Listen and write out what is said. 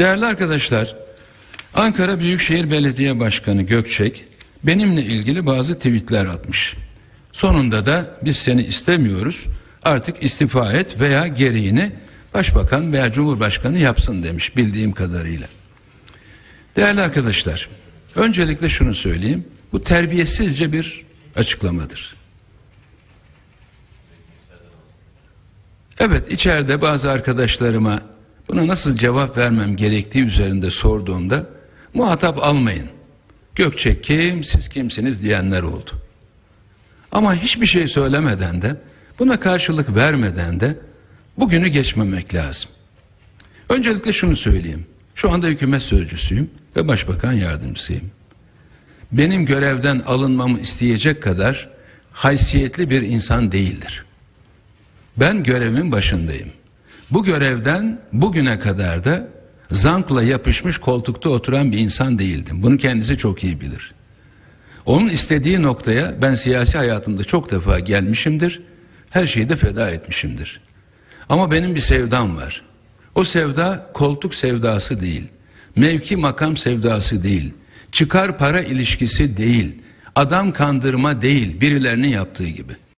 Değerli arkadaşlar, Ankara Büyükşehir Belediye Başkanı Gökçek benimle ilgili bazı tweetler atmış. Sonunda da biz seni istemiyoruz artık istifa et veya gereğini başbakan veya cumhurbaşkanı yapsın demiş bildiğim kadarıyla. Değerli arkadaşlar, öncelikle şunu söyleyeyim. Bu terbiyesizce bir açıklamadır. Evet içeride bazı arkadaşlarıma buna nasıl cevap vermem gerektiği üzerinde sorduğumda muhatap almayın. Gökçek kim siz kimsiniz diyenler oldu. Ama hiçbir şey söylemeden de buna karşılık vermeden de bugünü geçmemek lazım. Öncelikle şunu söyleyeyim. Şu anda hükümet sözcüsüyüm ve başbakan yardımcısıyım. Benim görevden alınmamı isteyecek kadar haysiyetli bir insan değildir. Ben görevimin başındayım. Bu görevden bugüne kadar da zankla yapışmış koltukta oturan bir insan değildim. Bunu kendisi çok iyi bilir. Onun istediği noktaya ben siyasi hayatımda çok defa gelmişimdir. Her şeyi de feda etmişimdir. Ama benim bir sevdam var. O sevda koltuk sevdası değil. Mevki makam sevdası değil. Çıkar para ilişkisi değil. Adam kandırma değil birilerinin yaptığı gibi.